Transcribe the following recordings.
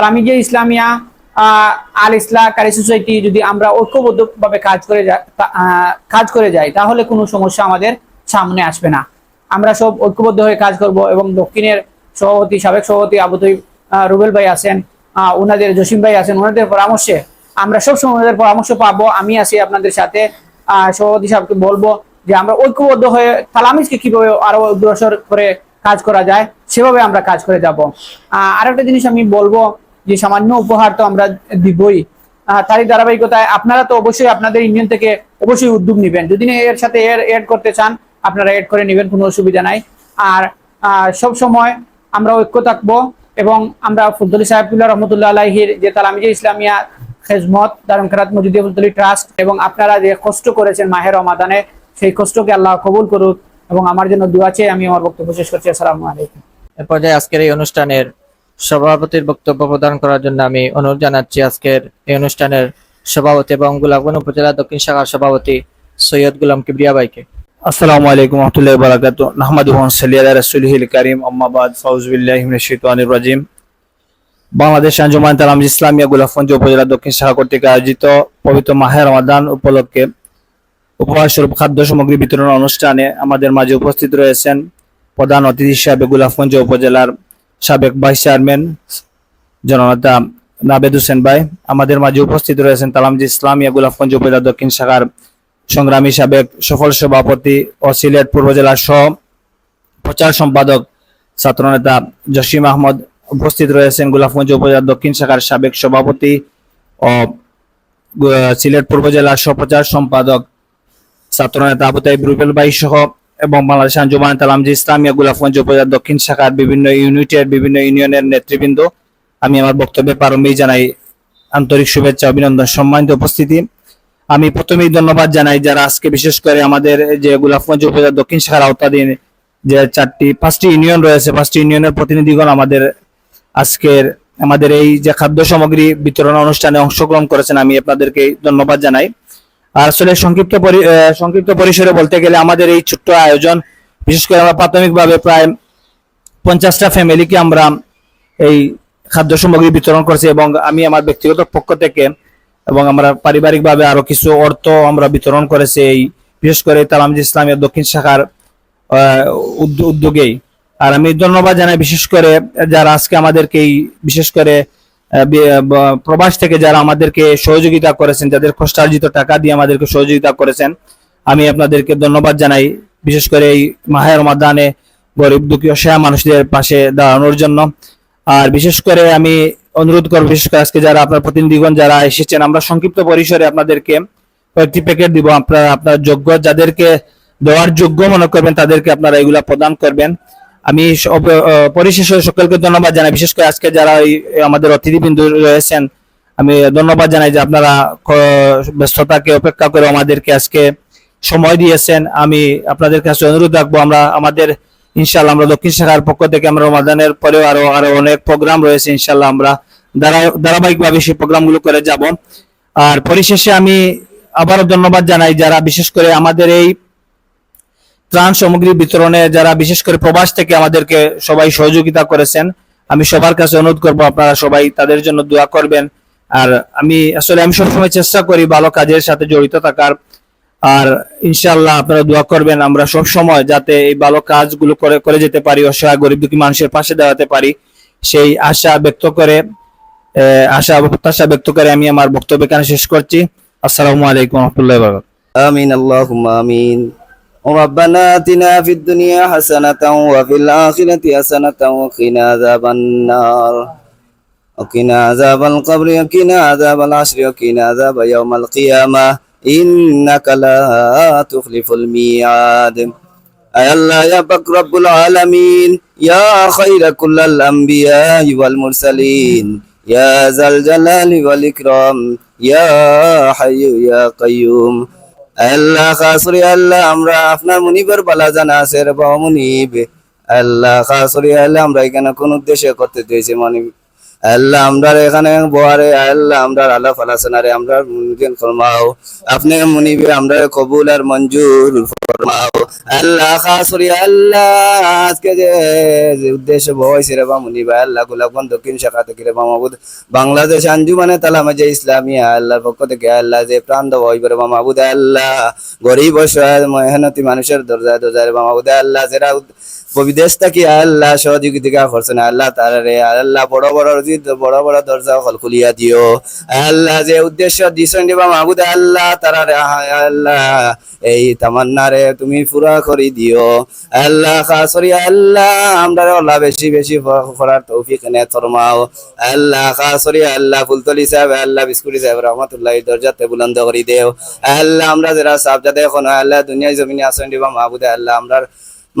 তালামি যে ইসলামিয়া আল ইসলাম কারি সোসাইটি যদি আমরা ঐক্যবদ্ধভাবে কাজ করে কাজ করে যাই তাহলে কোনো সমস্যা আমাদের সামনে আসবে না। আমরা সব ঐক্যবদ্ধ হয়ে কাজ করব এবং দক্ষিণের সভাপতি সাবেক সভাপতি আবু তৈব রুবেল ভাই আছেন ওনাদের জসিম ভাই আছেন ওনাদের পরামর্শে আমরা সব সময় ওনাদের পরামর্শ পাবো আমি আছি আপনাদের সাথে সভাপতি সাহেবকে বলব যে আমরা ঐক্যবদ্ধ হয়ে তালামিজকে কীভাবে আরও অগ্রসর করে কাজ করা যায় সেভাবে আমরা কাজ করে যাব। আহ, আরেকটা জিনিস আমি বলব যে সামান্য উপহার তো আমরা দিবই। তারই ধারাবাহিকতায় আপনারা তো অবশ্যই আপনাদের ইউনিয়ন থেকে অবশ্যই উদ্যোগ নেবেন। যদি এর সাথে এর, এড করতে চান, আপনারা এড করে নেবেন, কোনো অসুবিধা নাই। আর সব সময় আমরা ঐক্য থাকব এবং আমরা ফুলতলি সাহেবুল্লাহ রহমতুল্লাহ আলাহির যে তালামিজে ইসলামিয়া খেজমত দারুম খেরাত মজিদুল ফুলতলি ট্রাস্ট এবং আপনারা যে কষ্ট করেছেন মাহের রমাদানে, সেই কষ্টকে আল্লাহ কবুল করুক এবং আমার জন্য দোয়া চেয়ে আমি আমার বক্তব্য শেষ করছি। আসসালামু আলাইকুম। এ পর্যায়ে আজকের এই অনুষ্ঠানের সভাপতির বক্তব্য প্রদান করার জন্য আমি অনুরোধ জানাচ্ছি আজকের এই অনুষ্ঠানের সভাপতি এবং গোলাপগঞ্জ উপজেলা দক্ষিণ শাখার সভাপতি সৈয়দ গুলাম কিবরিয়া ভাইকে। আসসালামু আলাইকুম রহমতুল্লাহ বারাকাতু নসাল্লি আলা রাসূলিহিল কারীম। আম্মা বাদ ফাউযু বিল্লাহি মিনাশ শাইতানির রাজিম। বাংলাদেশ আঞ্জুমান তালাম ইসলামিয়া গোলাপগঞ্জ উপজেলা দক্ষিণ শাখা কর্তৃক আয়োজিত পবিত্র মাহে রমাদান উপলক্ষে উপহার স্বরূপ খাদ্য সামগ্রী বিতরণ অনুষ্ঠানে আমাদের মাঝে উপস্থিত রয়েছেন প্রধান অতিথি হিসাবে গোলাপগঞ্জ উপজেলার সাবেক ভাইস চেয়ারম্যান জননেতা নাবেদ হোসেন ভাই, আমাদের মাঝে উপস্থিত রয়েছেন তালামজি ইসলামিয়া গোলাপগঞ্জ উপজেলা দক্ষিণ শাখার সংগ্রামী সাবেক সফল সভাপতি ও সিলেট পূর্ব জেলার সহ প্রচার সম্পাদক ছাত্রনেতা জসিম আহমদ উপস্থিত রয়েছেন গোলাপগঞ্জ উপজেলা দক্ষিণ শাখার সাবেক সভাপতি ও সিলেট পূর্ব জেলার সহপ্রচার সম্পাদক ছাত্রনেতা আবু রুবেল ভাই সহ এবং বাংলাদেশ আঞ্জুমান তালামজি ইসলামিয়া গোলাপগঞ্জ উপজেলা দক্ষিণ শাখার বিভিন্ন ইউনিটের বিভিন্ন ইউনিয়নের নেতৃবৃন্দ। আমি আমার বক্তব্যে প্রারম্ভেই জানাই আন্তরিক শুভেচ্ছা, অভিনন্দন, সম্মানিত উপস্থিতি। আমি প্রথমেই ধন্যবাদ জানাই যারা আজকে বিশেষ করে আমাদের যে গোলাপগঞ্জ উপজেলা দক্ষিণ শাখার আওতাধীন যে চারটি, পাঁচটি ইউনিয়ন রয়েছে, পাঁচটি ইউনিয়নের প্রতিনিধিগণ আমাদের আজকের, আমাদের এই যে খাদ্য সামগ্রী বিতরণ অনুষ্ঠানে অংশগ্রহণ করেছেন। আমি আপনাদেরকে ধন্যবাদ জানাই। আসলে সংক্ষিপ্ত সংক্ষিপ্ত পরিসরে বলতে গেলে আমাদের এই ছোট্ট আয়োজন, বিশেষ করে আমরা প্রাথমিকভাবে প্রায় পঞ্চাশটা ফ্যামিলিকে আমরা এই খাদ্য সামগ্রী বিতরণ করছি এবং আমি আমার ব্যক্তিগত পক্ষ থেকে এবং আমরা পারিবারিকভাবে আরও কিছু অর্থ আমরা বিতরণ করেছি এই, বিশেষ করে তালামজ ইসলামের দক্ষিণ শাখার উদ্যোগেই। আর আমি ধন্যবাদ জানাই বিশেষ করে যারা আজকে আমাদেরকে এই, বিশেষ করে প্রবাস থেকে যারা আমাদেরকে সহযোগিতা করেছেন, যাদের কষ্টার্জিত টাকা দিয়ে আমাদেরকে সহযোগিতা করেছেন, আমি আপনাদেরকে ধন্যবাদ জানাই। বিশেষ করে এই মাহের মাদানে গরিব দুঃখী অসহায় মানুষদের পাশে দাঁড়ানোর জন্য। আর বিশেষ করে আমি অনুরোধ করব, বিশেষ করে আজকে যারা আপনার প্রতিনিধিগণ যারা এসেছেন, আমরা সংক্ষিপ্ত পরিসরে আপনাদেরকে কয়েকটি প্যাকেট দিব। আপনারা, আপনার যোগ্য, যাদেরকে দেওয়ার যোগ্য মনে করবেন, তাদেরকে আপনারা এগুলা প্রদান করবেন। আমি পরিশেষে সকলকে ধন্যবাদ জানাই। বিশেষ করে আজকে যারা আমাদের অতিথিবৃন্দ রয়েছেন, আমি ধন্যবাদ জানাই যে আপনারা ব্যস্ততাকে অপেক্ষা করে আমাদেরকে আজকে সময় দিয়েছেন। আমি আপনাদের কাছে অনুরোধ রাখব, আমরা আমাদের ইনশাল্লাহ আমরা দক্ষিণ শাখার পক্ষ থেকে আমরা রমাদানের পরেও আরও আরও অনেক প্রোগ্রাম রয়েছে ইনশাল্লাহ আমরা ধারা- ধারাবাহিকভাবে সেই প্রোগ্রামগুলো করে যাব। আর পরিশেষে আমি আবারও ধন্যবাদ জানাই যারা বিশেষ করে আমাদের এই ত্রাণ সামগ্রী বিতরণে যারা বিশেষ করে প্রবাস থেকে আমাদেরকে সবাই সহযোগিতা করেছেন, আমি সবার কাছে অনুরোধ করব আপনারা সবাই তাদের জন্য দোয়া করবেন। আর আমি আসলে আমি সবসময় চেষ্টা করি ভালো কাজের সাথে জড়িত থাকার। আর ইনশাল্লাহ আপনারা দোয়া করবেন, আমরা সব সময় যাতে এই ভালো কাজগুলো করে করে যেতে পারি, অসহায় গরিব দুঃখী মানুষের পাশে দাঁড়াতে পারি। সেই আশা ব্যক্ত করে আশা প্রত্যাশা ব্যক্ত করে আমি আমার বক্তব্য এখানে শেষ করছি। আসসালামু আলাইকুম রহমতুল্লাহ আমিন আল্লাহ আমিন। ربنا آتنا في الدنيا حسنة وفي الآخرة حسنة وقنا عذاب النار. وقنا عذاب القبر وقنا عذاب العشر وقنا عذاب يوم القيامة. إنك لا تخلف الميعاد. أي الله يا بك رب العالمين يا خير كل الأنبياء والمرسلين يا ذا الجلال والإكرام يا حي يا قيوم আল্লাহ খাসরি, আল্লাহ আমরা আপনার মুনিবের বালা জানা আছে রে বাবা মুনিব আল্লাহ খাসরি, আল্লাহ আমরা এখানে কোন উদ্দেশ্য করতে দিয়েছি মানে আল্লাহ এখানে বোয়ারে আল্লাহ আল্লাহ মুনকিন ফরমাও। আপনি মুনিবে কবুল আর মঞ্জুর ফরমাও। আল্লাহ আল্লাহ, আজকে যে উদ্দেশ্য বয়সে মুনিবা আল্লাহ গোলাপগঞ্জ দক্ষিণ শাখা থেকে রে বা মাহবুদ। বাংলাদেশ আঞ্জুমানে তালামা যে ইসলামিয়া, আল্লাহর পক্ষ থেকে আল্লাহ যে প্রাণ দেওয়া হইবে রে বা মাহবুদ, আল্লাহ। গরিব মেহনতি মানুষের দরজায় দরজায় রে বা মাহবুদ, আল্লাহ বিদেশ থেকে আল্লাহ সহযোগিতা করছে না আল্লাহ তারা রে আল্লাহ বড় বড় বড় বড় দরজা হল খুলিয়া দিও। আল্লাহ যে উদ্দেশ্য দিছেন মাহবুদ, আল্লাহ তারা রে আল্লাহ, এই তামান্না রে তুমি পুরা করে দিও। আল্লাহ খাসরি আল্লাহ আমরা আল্লাহ বেশি বেশি করার তৌফিক নে, ফরমাও। আল্লাহ খাসরি আল্লাহ ফুলতলি সাহেব, আল্লাহ বিস্কুটি সাহেব, রহমতুল্লাহ দরজাতে বুলন্দ করে দেও। আল্লাহ, আমরা যারা সাবজাদে এখন, আল্লাহ দুনিয়ায় জমিনে আসেন মাহবুদ, আল্লাহ আমরা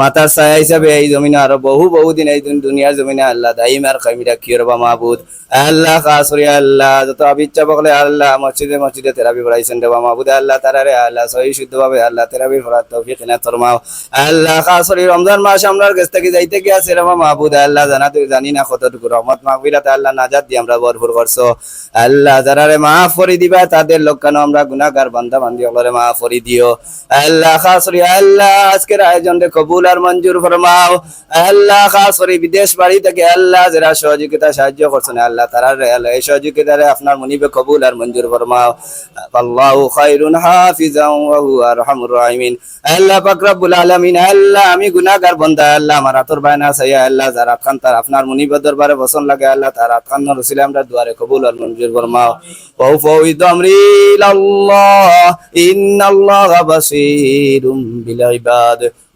মাতার ছায়া হিসাবে এই জমিনে আরও বহু বহু দিন এই দুন- দুনিয়ার জমিনে আল্লাহ দাইম আর খাইমি রাখিও রবা মাহবুদ? আল্লাহ খাসরি আল্লাহ, যত আবিচ্ছা বকলে আল্লাহ, মসজিদে মসজিদে তেরাবি পড়াইছেন দেবা মাহবুদ, আল্লাহ তারারে আল্লাহ সহি শুদ্ধ ভাবে আল্লাহ তেরাবি পড়ার তৌফিক না ফরমাও। আল্লাহ খাসরি রমজান মাস আমরা কাছ থেকে যাইতে গিয়েছে রবা মাহবুদ, আল্লাহ জানা তুই জানি না কতটুকু রহমত মাহবিরাতে আল্লাহ নাজাত দিয়ে আমরা ভরপুর করছ। আল্লাহ যারারে মাফ করে দিবা, তাদের লোক কেন আমরা গুনাহগার বান্দা বান্দি ওগুলোরে মাফ করে দিও। আল্লাহ খাসরি আল্লাহ, আজকের আয়োজন কবুল কবুলার মঞ্জুর ফরমাও। আল্লাহ খাস করে বিদেশ বাড়ি থেকে আল্লাহ যারা সহযোগিতা সাহায্য করছেন, আল্লাহ তারা এই সহযোগিতারে আপনার মনিবে কবুল আর মঞ্জুর ফরমাও। আল্লাহু খায়রুন হাফিজাও ওয়া হুয়া আরহামুর রাহিমিন। আল্লাহ পাক রব্বুল আলামিন, আল্লাহ আমি গুনাহগার বান্দা, আল্লাহ আমার আতর বায়না আছে, ইয়া আল্লাহ, যারা খান তার আপনার মনিবে দরবারে বসন লাগে, আল্লাহ তার আতখান রসিলে আমরা দুয়ারে কবুল আর মঞ্জুর ফরমাও। ওয়া ফাউইদ আমরি ইল্লাল্লাহ ইন্নাল্লাহ বাসীরুম বিল ইবাদ।